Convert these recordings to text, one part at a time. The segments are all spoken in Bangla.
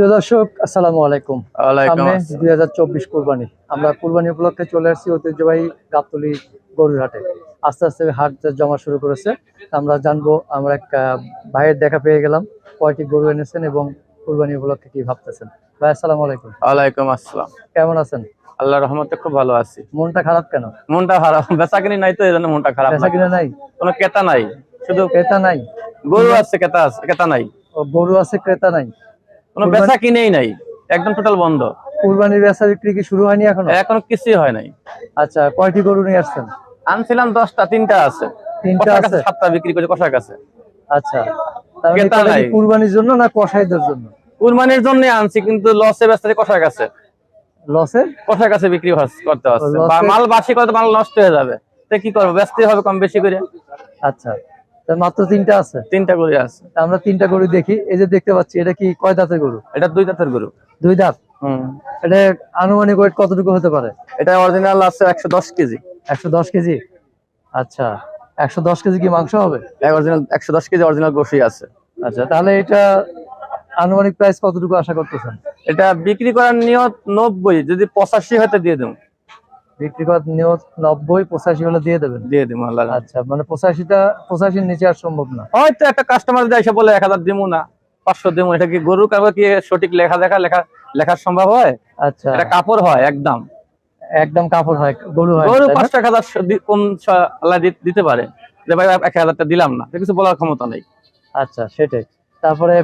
প্রিয় দর্শক আসসালামু আলাইকুম। সামনে দুই হাজার চব্বিশ কোরবানি। আমরা কোরবানি উপলক্ষে চলে আসছি ঐতিহ্যবাহী গাবতলি গরুর হাটে আস্তে আস্তে হাট জমা শুরু করেছে। আমরা জানব আমরা এক ভাইয়ের দেখা পেয়ে গেলাম কয়টি গরু এনেছেন এবং কোরবানি উপলক্ষে কি ভাবতেছেন। ভাই আসসালামু আলাইকুম। ওয়ালাইকুম আসসালাম। কেমন আছেন? আল্লাহ রহমতে খুব ভালো আছি। মনটা খারাপ কেন? মনটা খারাপ বেচা কিনি নাই তো এই জন্য মনটা খারাপ বেচা। কিনা নাই? কোনো ক্রেতা নাই। শুধু ক্রেতা নাই? গরু আছে ক্রেতা আছে ক্রেতা নাই। ও, গরু আছে ক্রেতা নাই। কোনো বেচা কিনেই নাই একদম টোটাল বন্ধ। কুরবানির বেচা বিক্রি কি শুরু হয়নি এখনও? এখনও কিছুই হয় নাই। আচ্ছা কয়টি গরু নিয়ে আসছেন? আনছিলাম দশটা তিনটা আছে। তিনটা আছে? সাতটা বিক্রি করে কষার কাছে। আচ্ছা কুরবানির জন্য না কসাইদের জন্য? কুরবানির জন্য আনছি কিন্তু লসে বেচতে কষার কাছে। লসের কষার কাছে বিক্রি করতে হচ্ছে। মাল বাসি করতে মাল নষ্ট হয়ে যাবে। তো কি করব? বেচতে হবে কম বেশি করে। আচ্ছা। মাত্র তিনটা আছে? তিনটা করে আছে। আমরা তিনটা গরু দেখি। এই যে দেখতে পাচ্ছি এটা কি কয় দাঁতের গরু? এটা দুই দাঁতের গরু। দুই দাঁত? হম। এটা আনুমানিক ওয়েট কতটুকু হতে পারে? এটা অরিজিনাল আছে একশো দশ কেজি। একশো দশ কেজি? আচ্ছা একশো দশ কেজি কি মাংস হবে? অরিজিনাল একশো দশ কেজি অরিজিনাল গোশি আছে। আচ্ছা তাহলে এটা আনুমানিক প্রাইস কতটুকু আশা করতেছেন? এটা বিক্রি করার নিয়ত নব্বই যদি পঁচাশি হয়তো দিয়ে দেবো। বিক্রি করার নিয়ত নব্বই পঁচাশি হলে দিয়ে দেবেন। দিয়ে দেবো আল্লাহ আচ্ছা মানে পঁচাশিটা পঁচাশির নিচে আর সম্ভব না। হয়তো একটা কাস্টমার এসে বলে এক হাজার দিমু না পাঁচশো দিমু এটা কি গরু কাপড় কি সঠিক লেখা দেখা লেখা লেখা সম্ভব হয়? আচ্ছা। এটা কাপড় হয় একদম। একদম কাপড় হয় গরু হয়। গরু পাঁচশো এক হাজার কম আল্লাহ দিতে পারে। যে ভাই এক হাজারটা দিলাম না কিছু বলার ক্ষমতা নেই। আচ্ছা সেটাই। তারপরে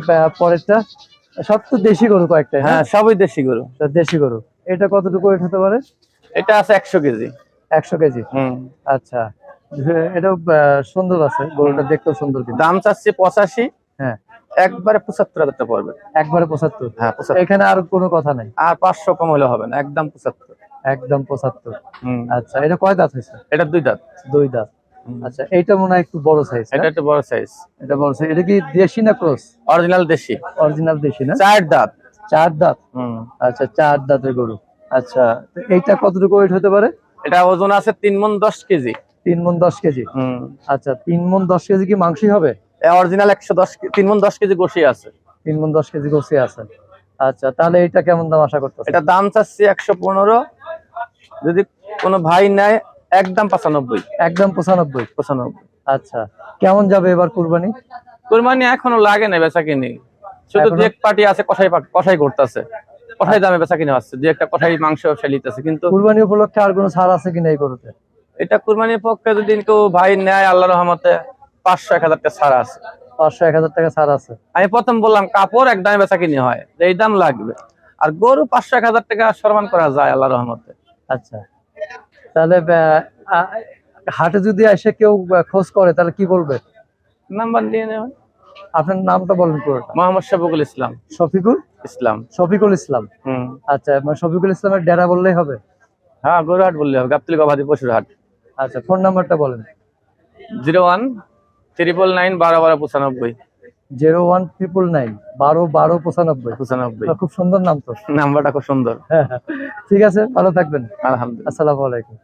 পরেরটা সব তো দেশি গরু কয়েকটা হ্যাঁ? হ্যাঁ সবই দেশি গরু। দেশি গরু এটা কতটুকু ওয়েট হতে পারে? এটা আছে একশো কেজি। একশো কেজি? হম। আচ্ছা। আহ, সুন্দর আছে। গরুটা দেখতেও সুন্দর দাম চাচ্ছি পঁচাশি। হ্যাঁ। একবারে পঁচাত্তর হাজার টাকা পড়বে। একবারে পঁচাত্তর? হ্যাঁ এখানে আর কোনো কথা নাই? আর পাঁচশো কম হলে হবে না একদম পঁচাত্তর। একদম পঁচাত্তর। হম। আচ্ছা এটা কয় দাঁত হয়েছে? এটা দুই দাঁত। দুই দাঁত। আচ্ছা এইটা মনে হয় একটু বড় সাইজ এটা একটু বড় সাইজ এটা বড় সাইজ এটা কি দেশি না ক্রস? অরিজিনাল দেশি। অরিজিনাল দেশি না? চার দাঁত। চার দাঁত? হুম। আচ্ছা চার দাঁতের গরু। আচ্ছা এইটা কতটুকু ওয়েট হতে পারে? এটা ওজন আছে তিন মন দশ কেজি। তিন মন দশ কেজি? হুম। আচ্ছা তিন মন দশ কেজি কি মাংসই হবে? অরিজিনাল একশো দশ তিন মন দশ কেজি গোশি আছে। তিন মন দশ কেজি গোসে আছে। আচ্ছা তাহলে এটা কেমন দাম আশা করতেছে এটা দাম চাচ্ছি একশো পনেরো। যদি কোনো ভাই নেয় একদম পঁচানব্বই। একদম পঁচানব্বই? পঁচানব্বই। আচ্ছা কেমন যাবে এবার কুরবানি? কুরবানি এখনও লাগে না বেচা কিনি। শুধু এখনো- দু পার্টি আছে কষাই কষাই করতেছে। কষাই দামে বেচা কিনে আসছে যে একটা কষাই মাংস ফেলিতেছে কিন্তু কুরবানি উপলক্ষে আর কোনো ছাড় আছে কিনা এই গরুতে এটা কুরবানির পক্ষে যদি কেউ ভাই নেয় আল্লাহ রহমতে পাঁচশো এক হাজার টাকা ছাড় আছে। পাঁচশো এক হাজার টাকা ছাড় আছে। আমি প্রথম বললাম কাপড় এক দামে বেচা কিনে হয় এই দাম লাগবে। আর গরু পাঁচশো এক হাজার টাকা সম্মান করা যায় আল্লাহ রহমতে। আচ্ছা। তাহলে হাটে যদি এসে কেউ খোঁজ করে তাহলে কি বলবে? নাম্বার নিয়ে নেবেন। আপনার নামটা বলেন পুরোটা। মোহাম্মদ শফিকুল ইসলাম। শফিকুল? ইসলাম। শফিকুল ইসলাম। হুম। আচ্ছা মানে শফিকুল ইসলামের ডেরা বললেই হবে? হ্যাঁ গরুহাট বললে হবে গাবতলি গবাদি পশুর হাট। আচ্ছা ফোন নাম্বারটা বলেন। জিরো ওয়ান ট্রিপল নাইন বারো বারো পঁচানব্বই। জিরো ওয়ান ট্রিপল নাইন বারো বারো পঁচানব্বই। পঁচানব্বই। খুব সুন্দর নাম তো। নাম্বারটা খুব সুন্দর। ঠিক আছে ভালো থাকবেন। আলহামদুলিল্লাহ। আসসালামু আলাইকুম।